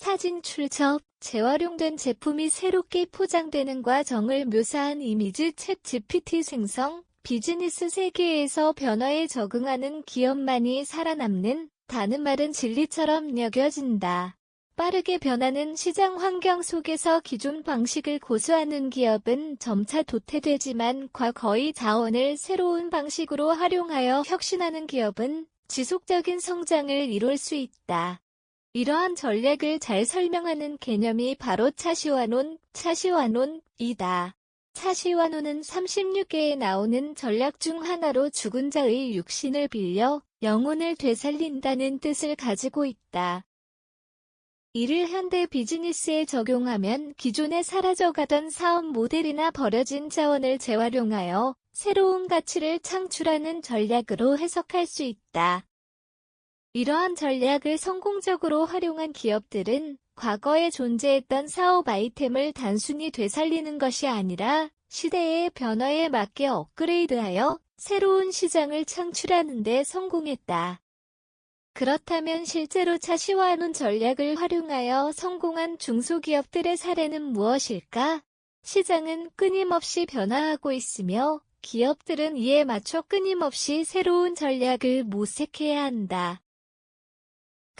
사진 출처, 재활용된 제품이 새롭게 포장되는 과정을 묘사한 이미지 챗 GPT 생성, 비즈니스 세계에서 변화에 적응하는 기업만이 살아남는 다는 말은 진리처럼 여겨진다. 빠르게 변하는 시장 환경 속에서 기존 방식을 고수하는 기업은 점차 도태되지만 과거의 자원을 새로운 방식으로 활용하여 혁신하는 기업은 지속적인 성장을 이룰 수 있다. 이러한 전략을 잘 설명하는 개념이 바로 차시와논, 차시와논이다. 차시와논은 36개에 나오는 전략 중 하나로 죽은 자의 육신을 빌려 영혼을 되살린다는 뜻을 가지고 있다. 이를 현대 비즈니스에 적용하면 기존에 사라져가던 사업 모델이나 버려진 자원을 재활용하여 새로운 가치를 창출하는 전략으로 해석할 수 있다. 이러한 전략을 성공적으로 활용한 기업들은 과거에 존재했던 사업 아이템을 단순히 되살리는 것이 아니라 시대의 변화에 맞게 업그레이드하여 새로운 시장을 창출하는 데 성공했다. 그렇다면 실제로 차시와하는 전략을 활용하여 성공한 중소기업들의 사례는 무엇일까? 시장은 끊임없이 변화하고 있으며 기업들은 이에 맞춰 끊임없이 새로운 전략을 모색해야 한다.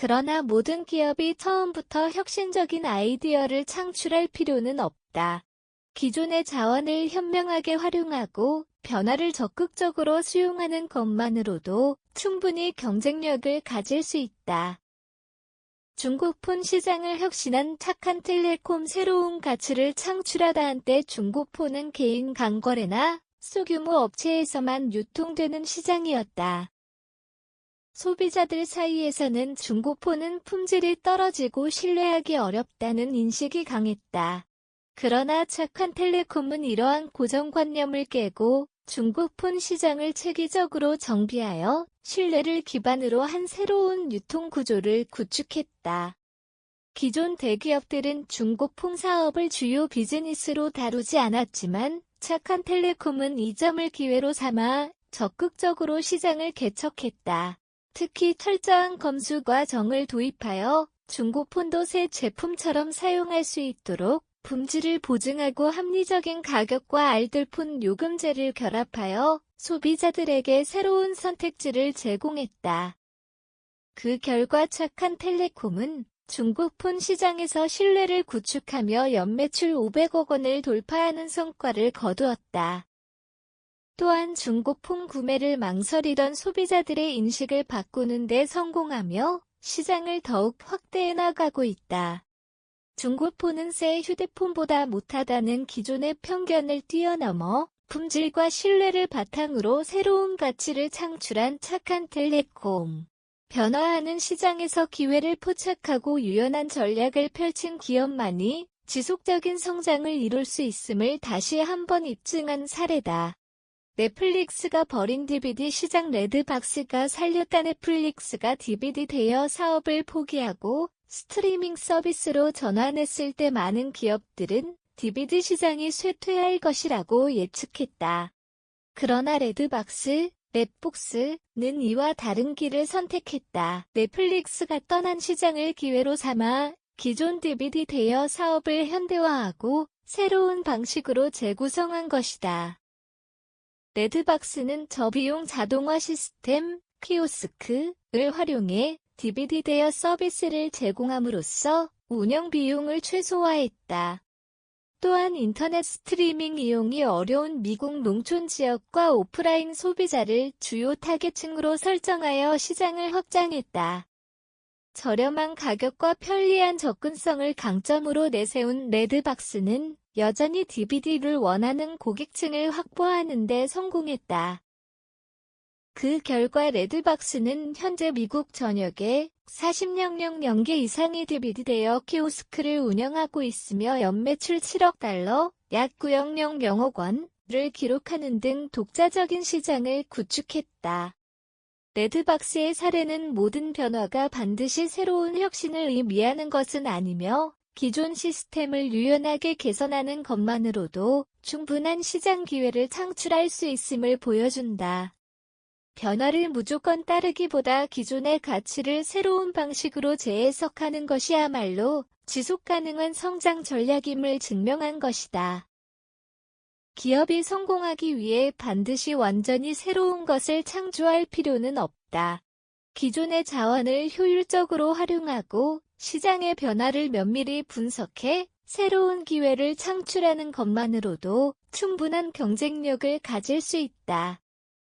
그러나 모든 기업이 처음부터 혁신적인 아이디어를 창출할 필요는 없다. 기존의 자원을 현명하게 활용하고 변화를 적극적으로 수용하는 것만으로도 충분히 경쟁력을 가질 수 있다. 중국폰 시장을 혁신한 착한 텔레콤 새로운 가치를 창출하다 한때 중국폰은 개인 간거래나 소규모 업체에서만 유통되는 시장이었다. 소비자들 사이에서는 중고폰은 품질이 떨어지고 신뢰하기 어렵다는 인식이 강했다. 그러나 착한 텔레콤은 이러한 고정관념을 깨고 중고폰 시장을 체계적으로 정비하여 신뢰를 기반으로 한 새로운 유통구조를 구축했다. 기존 대기업들은 중고폰 사업을 주요 비즈니스로 다루지 않았지만 착한 텔레콤은 이 점을 기회로 삼아 적극적으로 시장을 개척했다. 특히 철저한 검수 과정을 도입하여 중고 폰도 새 제품처럼 사용할 수 있도록 품질을 보증하고 합리적인 가격과 알뜰폰 요금제를 결합하여 소비자들에게 새로운 선택지를 제공했다. 그 결과 착한 텔레콤은 중고폰 시장에서 신뢰를 구축하며 연매출 500억 원을 돌파하는 성과를 거두었다. 또한 중고폰 구매를 망설이던 소비자들의 인식을 바꾸는 데 성공하며 시장을 더욱 확대해 나가고 있다. 중고폰은 새 휴대폰보다 못하다는 기존의 편견을 뛰어넘어 품질과 신뢰를 바탕으로 새로운 가치를 창출한 착한 텔레콤. 변화하는 시장에서 기회를 포착하고 유연한 전략을 펼친 기업만이 지속적인 성장을 이룰 수 있음을 다시 한번 입증한 사례다. 넷플릭스가 버린 DVD 시장 레드박스가 살렸다 넷플릭스가 DVD 대여 사업을 포기하고 스트리밍 서비스로 전환했을 때 많은 기업들은 DVD 시장이 쇠퇴할 것이라고 예측했다. 그러나 레드박스, 넷복스는 이와 다른 길을 선택했다. 넷플릭스가 떠난 시장을 기회로 삼아 기존 DVD 대여 사업을 현대화하고 새로운 방식으로 재구성한 것이다. 레드박스는 저비용 자동화 시스템 키오스크를 활용해 DVD 대여 서비스를 제공함으로써 운영 비용을 최소화했다. 또한 인터넷 스트리밍 이용이 어려운 미국 농촌 지역과 오프라인 소비자를 주요 타겟층으로 설정하여 시장을 확장했다. 저렴한 가격과 편리한 접근성을 강점으로 내세운 레드박스는 여전히 DVD를 원하는 고객층을 확보하는 데 성공했다. 그 결과 레드박스는 현재 미국 전역에 40명령 개 이상의 DVD 대여 키오스크를 운영하고 있으며 연매출 7억 달러, 약 900억 원을 기록하는 등 독자적인 시장을 구축했다. 레드박스의 사례는 모든 변화가 반드시 새로운 혁신을 의미하는 것은 아니며 기존 시스템을 유연하게 개선하는 것만으로도 충분한 시장 기회를 창출할 수 있음을 보여준다. 변화를 무조건 따르기보다 기존의 가치를 새로운 방식으로 재해석하는 것이야말로 지속 가능한 성장 전략임을 증명한 것이다. 기업이 성공하기 위해 반드시 완전히 새로운 것을 창조할 필요는 없다. 기존의 자원을 효율적으로 활용하고 시장의 변화를 면밀히 분석해 새로운 기회를 창출하는 것만으로도 충분한 경쟁력을 가질 수 있다.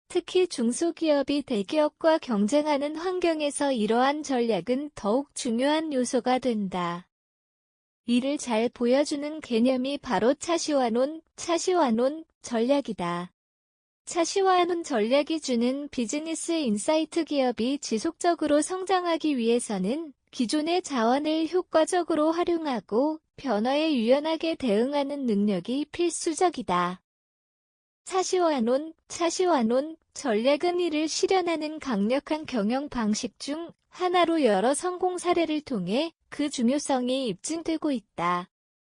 특히 중소기업이 대기업과 경쟁하는 환경에서 이러한 전략은 더욱 중요한 요소가 된다. 이를 잘 보여주는 개념이 바로 차시와논, 차시와논 전략이다. 차시와논 전략이 주는 비즈니스 인사이트 기업이 지속적으로 성장하기 위해서는 기존의 자원을 효과적으로 활용하고 변화에 유연하게 대응하는 능력이 필수적이다. 차시와논, 차시와논 전략은 이를 실현하는 강력한 경영 방식 중 하나로 여러 성공 사례를 통해 그 중요성이 입증되고 있다.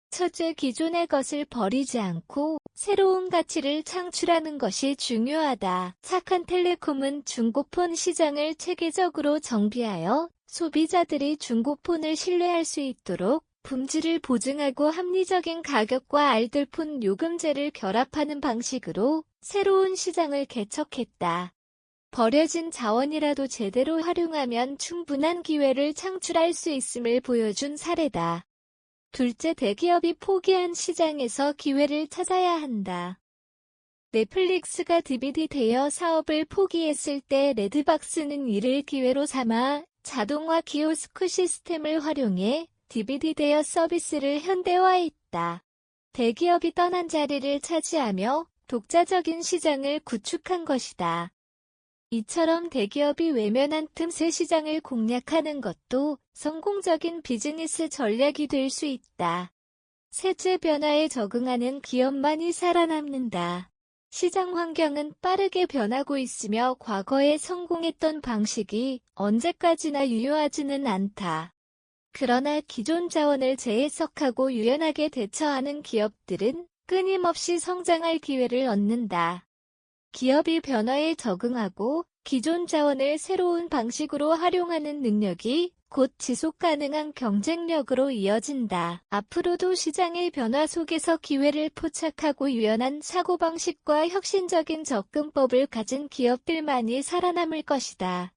첫째, 기존의 것을 버리지 않고 새로운 가치를 창출하는 것이 중요하다. 착한 텔레콤은 중고폰 시장을 체계적으로 정비하여 소비자들이 중고폰을 신뢰할 수 있도록 품질을 보증하고 합리적인 가격과 알뜰폰 요금제를 결합하는 방식으로 새로운 시장을 개척했다. 버려진 자원이라도 제대로 활용하면 충분한 기회를 창출할 수 있음을 보여준 사례다. 둘째, 대기업이 포기한 시장에서 기회를 찾아야 한다. 넷플릭스가 DVD 대여 사업을 포기했을 때 레드박스는 이를 기회로 삼아 자동화 키오스크 시스템을 활용해 DVD 대여 서비스를 현대화했다. 대기업이 떠난 자리를 차지하며 독자적인 시장을 구축한 것이다. 이처럼 대기업이 외면한 틈새 시장을 공략하는 것도 성공적인 비즈니스 전략이 될 수 있다. 세제 변화에 적응하는 기업만이 살아남는다. 시장 환경은 빠르게 변하고 있으며 과거에 성공했던 방식이 언제까지나 유효하지는 않다. 그러나 기존 자원을 재해석하고 유연하게 대처하는 기업들은 끊임없이 성장할 기회를 얻는다. 기업이 변화에 적응하고 기존 자원을 새로운 방식으로 활용하는 능력이 곧 지속 가능한 경쟁력으로 이어진다. 앞으로도 시장의 변화 속에서 기회를 포착하고 유연한 사고방식과 혁신적인 접근법을 가진 기업들만이 살아남을 것이다.